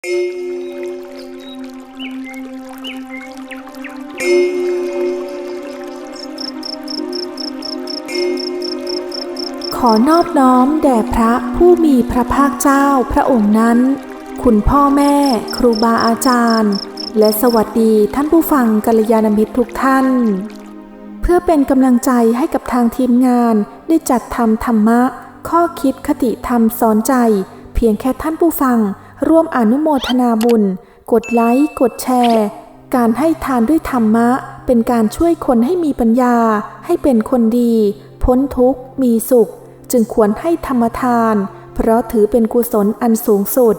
ขอนอบน้อมแด่พระผู้มีพระภาคเจ้าพระองค์นั้น คุณพ่อแม่ ครูบาอาจารย์ และสวัสดีท่านผู้ฟังกัลยาณมิตรทุกท่าน เพื่อเป็นกำลังใจให้กับทางทีมงานได้จัดทำธรรมะ ข้อคิดคติธรรมสอนใจ เพียงแค่ท่านผู้ฟัง ร่วมอนุโมทนาบุญ กดไลค์ กดแชร์ การให้ทานด้วยธรรมะ เป็นการช่วยคนให้มีปัญญา ให้เป็นคนดี พ้นทุกข์ มีสุข จึงควรให้ธรรมทาน เพราะถือเป็นกุศลอันสูงสุด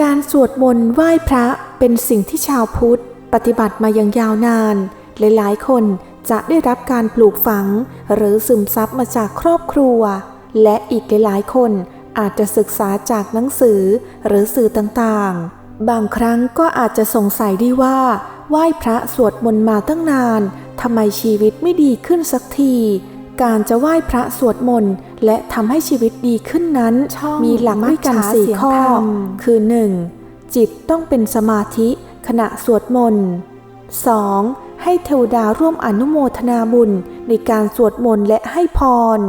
การสวดมนต์ไหว้พระเป็นสิ่งที่ชาวพุทธ ปฏิบัติมาอย่างยาวนาน หลายๆ คนจะได้รับการปลูกฝัง หรือซึมซับมาจากครอบครัว และอีกหลายๆคน อาจจะศึกษาจากหนังสือหรือสื่อต่างๆ บางครั้งก็อาจจะสงสัยได้ว่าไหว้พระสวดมนต์มาตั้งนานทำไมชีวิตไม่ดีขึ้นสักที การจะไหว้พระสวดมนต์และทำให้ชีวิตดีขึ้นนั้น มีหลักด้วยกันสี่ข้อ คือ 1. จิตต้องเป็นสมาธิขณะสวดมนต์ 2. ให้เทวดาร่วมอนุโมทนาบุญในการสวดมนต์และให้พร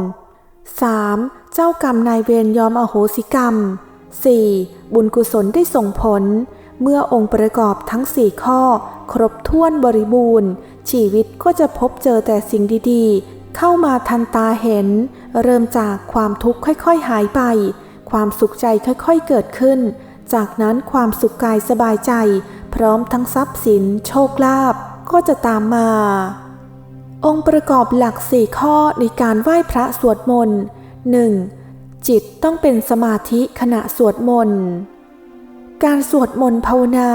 3. เจ้ากรรมนายเวรยอมอโหสิกรรม 4. บุญกุศลได้ส่งผล เมื่อองค์ประกอบทั้งสี่ข้อ ครบถ้วนบริบูรณ์ ชีวิตก็จะพบเจอแต่สิ่งดีๆ เข้ามาทันตาเห็น เริ่มจากความทุกข์ค่อยๆหายไป ความสุขใจค่อยๆเกิดขึ้น จากนั้นความสุขกายสบายใจ พร้อมทั้งทรัพย์สิน โชคลาภก็จะตามมา องค์ประกอบหลักสี่ข้อในการไหว้พระสวดมนต์ 1. จิตต้องเป็นสมาธิขณะสวดมนต์ การสวดมนต์ภาวนา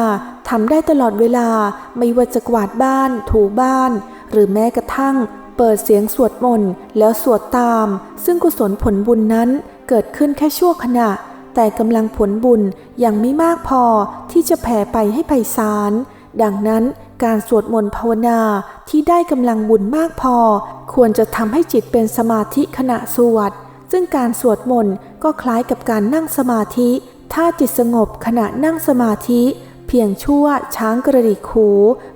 ทำได้ตลอดเวลาไม่ว่าจะกวาดบ้าน ถูบ้าน หรือแม้กระทั่ง เปิดเสียงสวดมนต์แล้วสวดตาม ซึ่งกุศลผลบุญนั้นเกิดขึ้นแค่ชั่วขณะ แต่กำลังผลบุญยังไม่มากพอที่จะแผ่ไปให้ไพศาลดังนั้นการสวดมนต์ภาวนาที่ได้กำลังบุญมากพอ ควรจะทำให้จิตเป็นสมาธิขณะสวด ซึ่งการสวดมนต์ก็คล้ายกับการนั่งสมาธิ ถ้าจิตสงบขณะนั่งสมาธิ เพียงชั่วช้างกระดิกหู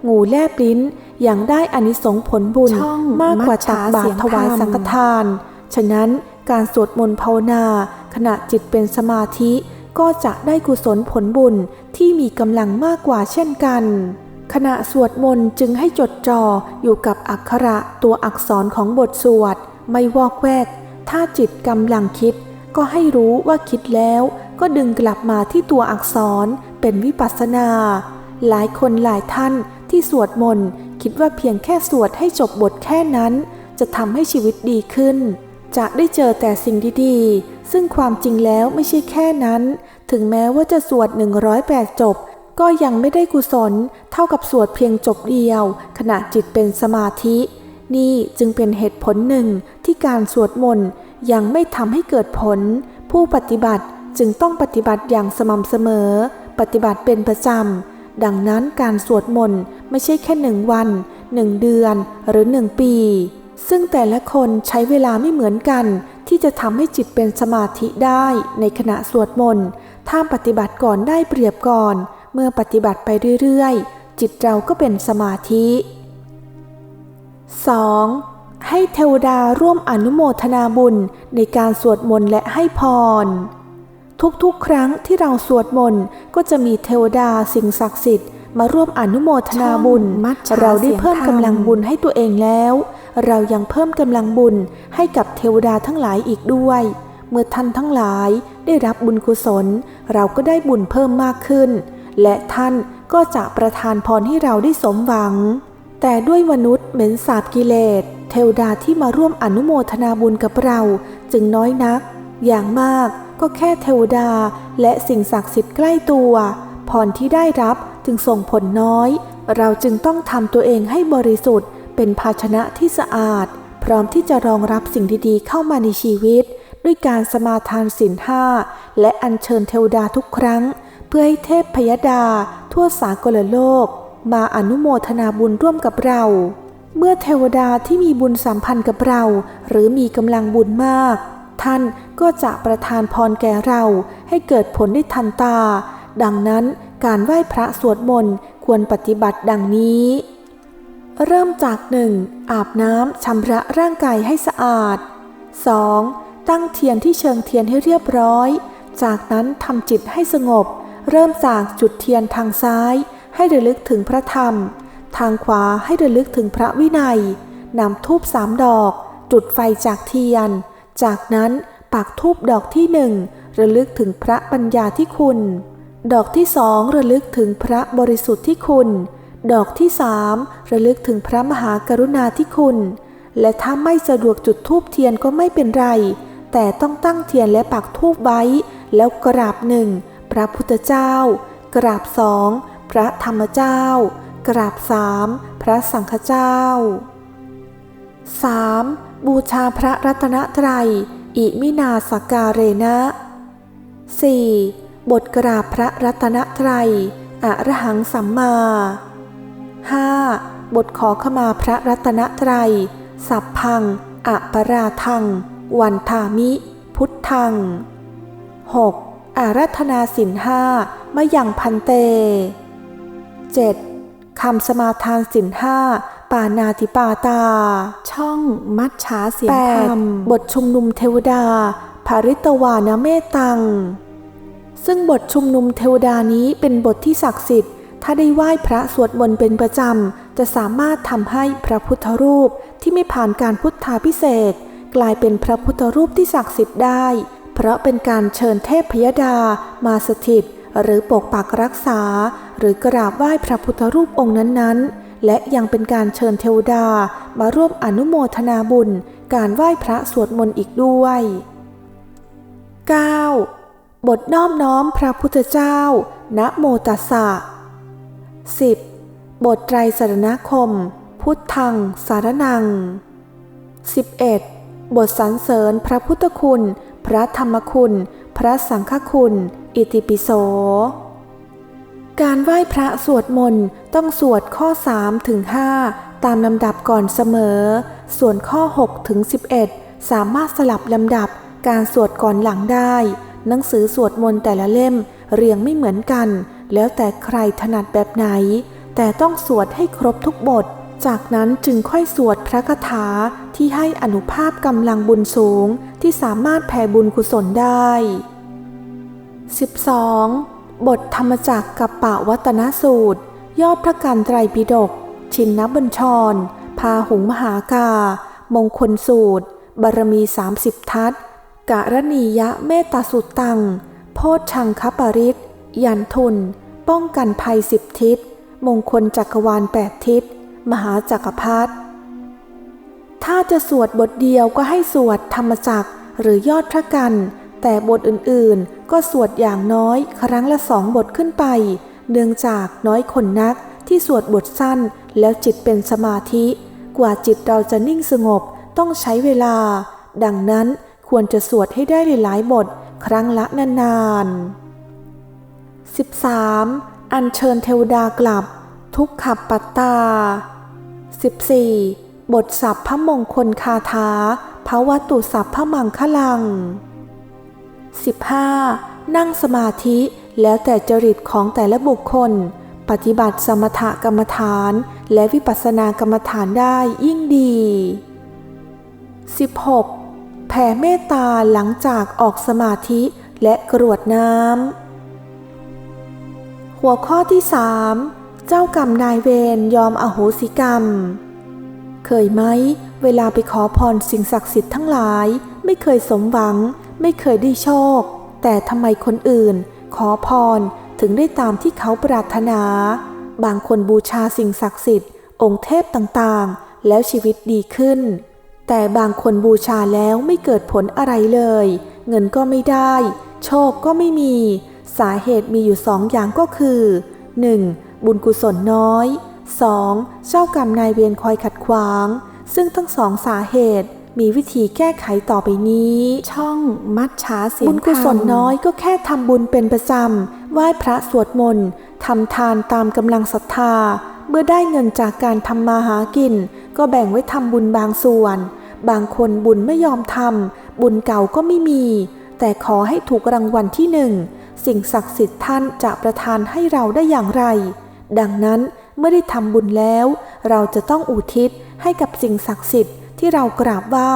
งูแลบลิ้นยังได้อานิสงผลบุญมากกว่าตักบาตรถวายสังฆทาน ฉะนั้นการสวดมนต์ภาวนา ขณะจิตเป็นสมาธิ ก็จะได้กุศลผลบุญที่มีกำลังมากกว่าเช่นกัน ขณะสวดมนต์จึงให้จดจ่ออยู่กับอักขระตัวอักษรของบทสวด ไม่วอกแวก ถ้าจิตกำลังคิด ก็ให้รู้ว่าคิดแล้วก็ดึงกลับมาที่ตัวอักษรเป็นวิปัสสนา หลายคนหลายท่านที่สวดมนต์คิดว่าเพียงแค่สวดให้จบบทแค่นั้น จะทำให้ชีวิตดีขึ้น จะได้เจอแต่สิ่งดีๆ ซึ่งความจริงแล้วไม่ใช่แค่นั้น ถึงแม้ว่าจะสวด 108 จบ ก็ยังไม่ได้กุศล เท่ากับสวดเพียงจบเดียว ขณะจิตเป็นสมาธิ นี่จึงเป็นเหตุผลหนึ่งที่การสวดมนต์ยังไม่ทำให้เกิดผล ผู้ปฏิบัติจึงต้องปฏิบัติอย่างสม่ำเสมอ ปฏิบัติเป็นประจำ ดังนั้นการสวดมนต์ไม่ใช่แค่หนึ่งวันหนึ่งเดือนหรือหนึ่งปี ซึ่งแต่ละคนใช้เวลาไม่เหมือนกัน ที่จะทำให้จิตเป็นสมาธิได้ในขณะสวดมนต์ถ้าปฏิบัติก่อนได้เปรียบก่อน เมื่อปฏิบัติไปเรื่อยๆ จิตเราก็เป็นสมาธิ 2. ให้เทวดาร่วมอนุโมทนาบุญในการสวดมนต์และให้พร ทุกๆ ครั้งที่เราสวดมนต์ก็จะมีเทวดาสิ่งศักดิ์สิทธิ์มาร่วมอนุโมทนาบุญช่องมัจฉาเราได้เพิ่มเสียงธรรมกำลังบุญให้ตัวเองแล้ว เรายังเพิ่มกำลังบุญให้กับเทวดาทั้งหลายอีกด้วย เมื่อท่านทั้งหลายได้รับบุญกุศล เราก็ได้บุญเพิ่มมากขึ้น และท่านก็จะประทานพรให้เราได้สมหวัง แต่ด้วยมนุษย์เหม็นสาบกิเลส เทวดาที่มาร่วมอนุโมทนาบุญกับเราจึงน้อยนัก อย่างมากก็แค่เทวดาและสิ่งศักดิ์สิทธิ์ใกล้ตัวพรที่ได้รับจึงส่งผลน้อย เราจึงต้องทำตัวเองให้บริสุทธิ์ เป็นภาชนะที่สะอาด พร้อมที่จะรองรับสิ่งดีๆ เข้ามาในชีวิต ด้วยการสมาทานศีลห้าและอัญเชิญเทวดาทุกครั้ง เพื่อให้เทพพยดา ทั่วสากลโลก มาอนุโมทนาบุญร่วมกับเรา เมื่อเทวดาที่มีบุญสัมพันธ์กับเรา หรือมีกำลังบุญมาก ท่านก็จะประทานพรแก่เราให้เกิดผลได้ทันตา ดังนั้นการไหว้พระสวดมนต์ควรปฏิบัติดังนี้ เริ่มจากหนึ่งอาบน้ำชำระร่างกายให้สะอาด 2. ตั้งเทียนที่เชิงเทียนให้เรียบร้อย จากนั้นทำจิตให้สงบ เริ่มจากจุดเทียนทางซ้าย ให้ระลึกถึงพระธรรม ทางขวาให้ระลึกถึงพระวินัยนำทูบสามดอก จุดไฟจากเทียน จากนั้นปักทูบดอกที่หนึ่งระลึกถึงพระปัญญาที่คุณ ดอกที่สองระลึกถึงพระบริสุทธิ์ที่คุณ ดอกที่สามระลึกถึงพระมหากรุณาธิคุณ และถ้าไม่สะดวกจุดทูบเทียนก็ไม่เป็นไร แต่ต้องตั้งเทียนและปักทูบไว้ แล้วกราบหนึ่งพระพุทธเจ้า กราบสอง พระธรรมเจ้า กราบสามพระสังฆเจ้า 3. บูชาพระรัตนตรัย อิมินาสการเรนะ 4. บทกราบพระรัตนตรัยอะระหังสัมมา 5. บทขอขมาพระรัตนตรัย สัพพังอะปราทัง วันทามิ พุทธัง 6. อารัธนาสินห้ามะยังพันเต 7. คำสมาทานสินห้าปานาติปาตา ช่องมัจฉาเสียงธรรมบทชุมนุมเทวดาภาริตวานะเมตัง ซึ่งบทชุมนุมเทวดานี้เป็นบทที่ศักดิ์สิทธิ์ ถ้าได้ไหว้พระสวดมนต์เป็นประจำ จะสามารถทำให้พระพุทธรูปที่ไม่ผ่านการพุทธาพิเศษกกลายเป็นพระพุทธรูปที่ศักดิ์สิทธิ์ได้ เพราะเป็นการเชิญเทพพยดามาสถิต หรือปกปักรักษา หรือกราบไหว้พระพุทธรูปองค์นั้นๆ และยังเป็นการเชิญเทวดามาร่วมอนุโมทนาบุญ การไหว้พระสวดมนต์อีกด้วย 9. บทน้อมน้อมพระพุทธเจ้า นะโมตัสสะ 10. บทไตรสรณคม พุทธัง สารนัง 11. บทสรรเสริญพระพุทธคุณ พระธรรมคุณ พระสังฆคุณ อิติปิโส การไหว้พระสวดมนต์ต้องสวดข้อ 3 ถึง 5 ตามลำดับก่อนเสมอ ส่วนข้อ 6 ถึง 11 สามารถสลับลำดับการสวดก่อนหลังได้ หนังสือสวดมนต์แต่ละเล่มเรียงไม่เหมือนกัน แล้วแต่ใครถนัดแบบไหน แต่ต้องสวดให้ครบทุกบท จากนั้นจึงค่อยสวดพระคาถาที่ให้อนุภาพกำลังบุญสูงที่สามารถแผ่บุญกุศลได้ 12. บทธรรมจักกับปะวัตนสูตร ยอดพระกันไตรปิฎกชินนบัญชร พาหุงมหากา มงคลสูตร บารมี30ทัศกะรณียะเมตตาสุตตัง โพชชังคปริตยันทุน ป้องกันภัยสิบทิศ มงคลจักรวาลแปดทิศ มหาจักรพรรดิถ้าจะสวดบทเดียวก็ให้สวดธรรมจักหรือยอดพระกัน แต่บทอื่นๆ ก็สวดอย่างน้อยครั้งละสองบทขึ้นไป เนื่องจากน้อยคนนักที่สวดบทสั้นแล้วจิตเป็นสมาธิ กว่าจิตเราจะนิ่งสงบต้องใช้เวลา ดังนั้นควรจะสวดให้ได้หลายๆบท ครั้งละนานๆ 13. อัญเชิญเทวดากลับ ทุกขับปัตตา 14. บทสับพระมงคลคาถาพระวัตุสับพระมังคลัง 15. นั่งสมาธิแล้วแต่จริตของแต่ละบุคคล ปฏิบัติสมถกรรมฐาน และวิปัสสนากรรมฐานได้ยิ่งดี 16. แผ่เมตตาหลังจากออกสมาธิและกรวดน้ำ หัวข้อที่ 3 เจ้ากรรมนายเวรยอมอโหสิกรรม เคยไหม เวลาไปขอพรสิ่งศักดิ์สิทธิ์ทั้งหลาย ไม่เคยสมหวัง ไม่เคยได้โชค แต่ทำไมคนอื่น ขอพรถึงได้ตามที่เขาปรารถนา บางคนบูชาสิ่งศักดิ์สิทธิ์ องค์เทพต่างๆ แล้วชีวิตดีขึ้น แต่บางคนบูชาแล้วไม่เกิดผลอะไรเลย เงินก็ไม่ได้ โชคก็ไม่มี สาเหตุมีอยู่สองอย่างก็คือ 1. บุญกุศลน้อย 2. เจ้ากรรมนายเวรคอยขัดขวาง ซึ่งทั้งสองสาเหตุ มีวิธีแก้ไขต่อไปนี้ ช่องมัดฉาเสียงบุญกุศลน้อยก็แค่ทำบุญเป็นประจำไหว้พระสวดมนต์ทำทานตามกำลังศรัทธา เมื่อได้เงินจากการทำมาหากิน ก็แบ่งไว้ทำบุญบางส่วน บางคนบุญไม่ยอมทำบุญเก่าก็ไม่มี แต่ขอให้ถูกรางวัลที่หนึ่งสิ่งศักดิ์สิทธิ์ท่านจะประทานให้เราได้อย่างไร ดังนั้นเมื่อได้ทำบุญแล้ว เราจะต้องอุทิศให้กับสิ่งศักดิ์สิทธิ์ ที่เรากราบไหว้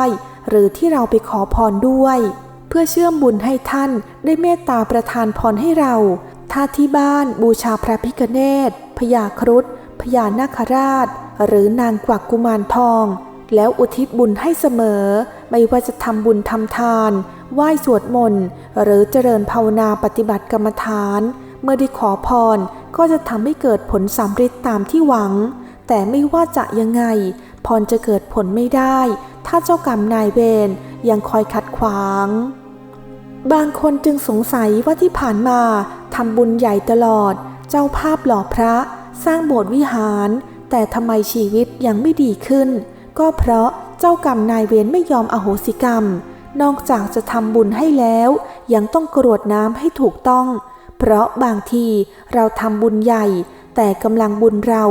หรือที่เราไปขอพรด้วย เพื่อเชื่อมบุญให้ท่านได้เมตตาประทานพรให้เรา ถ้าที่บ้านบูชาพระพิฆเนศพญาครุฑพญานาคราช หรือนางกวักกุมารทอง แล้วอุทิศบุญให้เสมอ ไม่ว่าจะทำบุญทำทาน ไหว้สวดมนต์ หรือเจริญภาวนาปฏิบัติกรรมฐาน เมื่อได้ขอพรก็จะทำให้เกิดผลสำเร็จตามที่หวัง แต่ไม่ว่าจะยังไง พรจะเกิดผลไม่ได้ ถ้าเจ้ากรรมนายเวรยังคอยขัดขวาง บางคนจึงสงสัยว่าที่ผ่านมาทำบุญใหญ่ตลอด เจ้าภาพหล่อพระ สร้างโบสถ์วิหาร แต่ทำไมชีวิตยังไม่ดีขึ้น ก็เพราะเจ้ากรรมนายเวรไม่ยอมอโหสิกรรม นอกจากจะทำบุญให้แล้ว ยังต้องกรวดน้ำให้ถูกต้อง เพราะบางทีเราทำบุญใหญ่ แต่กำลังบุญเรา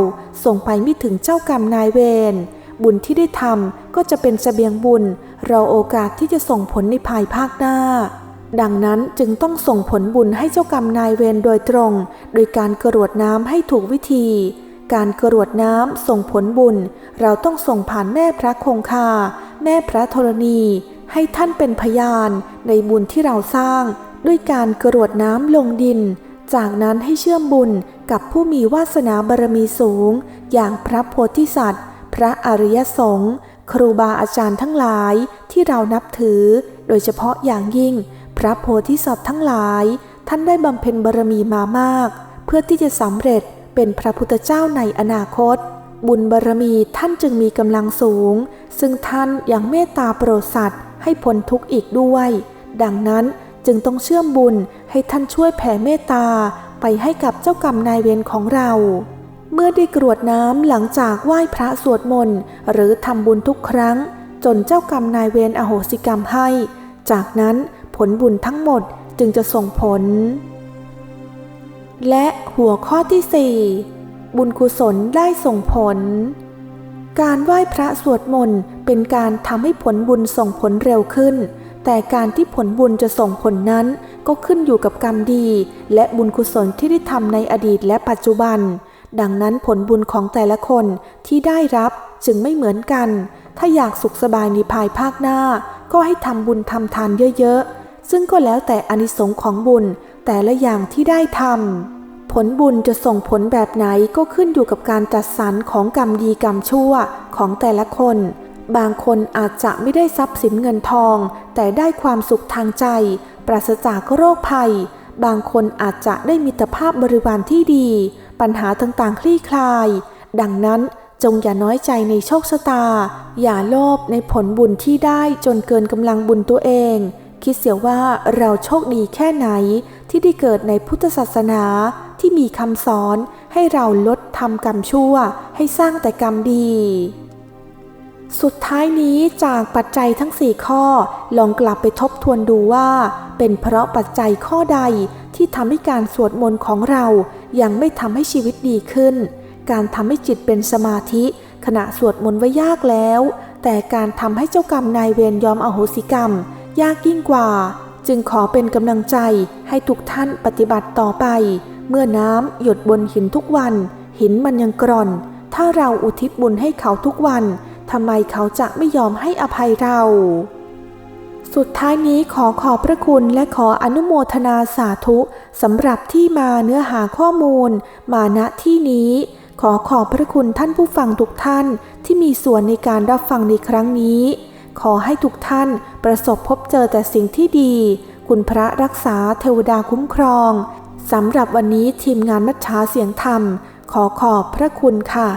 ส่งไปไม่ถึงเจ้ากรรมนายเวร บุญที่ได้ทำก็จะเป็นเสบียงบุญ เราโอกาสที่จะส่งผลในภายภาคหน้า ดังนั้นจึงต้องส่งผลบุญให้เจ้ากรรมนายเวรโดยตรง โดยการกรวดน้ำให้ถูกวิธี การกรวดน้ำส่งผลบุญ เราต้องส่งผ่านแม่พระคงคา แม่พระธรณี ให้ท่านเป็นพยานในบุญที่เราสร้าง ด้วยการกรวดน้ำลงดิน จากนั้นให้เชื่อมบุญกับผู้มีวาสนาบารมีสูง อย่างพระโพธิสัตว์ ระอริยสงฆ์ครูบาอาจารย์ทั้งหลายที่เรานับถือ โดยเฉพาะอย่างยิ่ง พระโพธิสัตว์ทั้งหลาย ท่านได้บำเพ็ญบารมีมามาก เพื่อที่จะสำเร็จเป็นพระพุทธเจ้าในอนาคต บุญบารมีท่านจึงมีกำลังสูง ซึ่งท่านยังเมตตาโปรดสัตว์ให้พ้นทุกข์อีกด้วย ดังนั้นจึงต้องเชื่อมบุญให้ท่านช่วยแผ่เมตตาไปให้กับเจ้ากรรมนายเวรของเรา เมื่อได้กรวดน้ำหลังจากไหว้พระสวดมนต์หรือทำบุญทุกครั้ง จนเจ้ากรรมนายเวรอโหสิกรรมให้ จากนั้นผลบุญทั้งหมดจึงจะส่งผล และหัวข้อที่ 4 บุญกุศลได้ส่งผล การไหว้พระสวดมนต์เป็นการทำให้ผลบุญส่งผลเร็วขึ้น แต่การที่ผลบุญจะส่งผลนั้นก็ขึ้นอยู่กับกรรมดี และบุญกุศลที่ได้ทำในอดีตและปัจจุบัน ดังนั้นผลบุญของแต่ละคนที่ได้รับจึงไม่เหมือนกัน ถ้าอยากสุขสบายในภายภาคหน้า ก็ให้ทำบุญทำทานเยอะๆ ซึ่งก็แล้วแต่อานิสงส์ของบุญแต่ละอย่างที่ได้ทำผลบุญจะส่งผลแบบไหนก็ขึ้นอยู่กับการจัดสรรของกรรมดีกรรมชั่วของแต่ละคน บางคนอาจจะไม่ได้ทรัพย์สินเงินทอง แต่ได้ความสุขทางใจ ปราศจากโรคภัย บางคนอาจจะได้มิตรภาพบริวารที่ดี ปัญหาต่างๆ คลี่คลาย ดังนั้นจงอย่าน้อยใจในโชคชะตา อย่าโลภในผลบุญที่ได้จนเกินกำลังบุญตัวเอง คิดเสียว่าเราโชคดีแค่ไหนที่ได้เกิดในพุทธศาสนาที่มีคำสอนให้เราลดทำกรรมชั่ว ให้สร้างแต่กรรมดี สุดท้ายนี้จากปัจจัยทั้ง4ข้อ ลองกลับไปทบทวนดูว่า เป็นเพราะปัจจัยข้อใดที่ทำให้การสวดมนต์ของเรา ยังไม่ทำให้ชีวิตดีขึ้น การทำให้จิตเป็นสมาธิ ขณะสวดมนต์ไว้ยากแล้ว แต่การทำให้เจ้ากรรมนายเวรยอมอโหสิกรรม ยากยิ่งกว่า จึงขอเป็นกำลังใจให้ทุกท่านปฏิบัติต่อไป เมื่อน้ำหยดบนหินทุกวัน หินมันยังกร่อน ถ้าเราอุทิศบุญให้เขาทุกวันทำไมเขาจะไม่ยอมให้อภัยเรา สุดท้ายนี้ขอขอบพระคุณและขออนุโมทนาสาธุสำหรับที่มาเนื้อหาข้อมูล มาณที่นี้ ขอขอบพระคุณท่านผู้ฟังทุกท่านที่มีส่วนในการรับฟังในครั้งนี้ ขอให้ทุกท่านประสบพบเจอแต่สิ่งที่ดี คุณพระรักษาเทวดาคุ้มครองสำหรับวันนี้ทีมงานมัชชาเสียงธรรม ขอขอบพระคุณค่ะ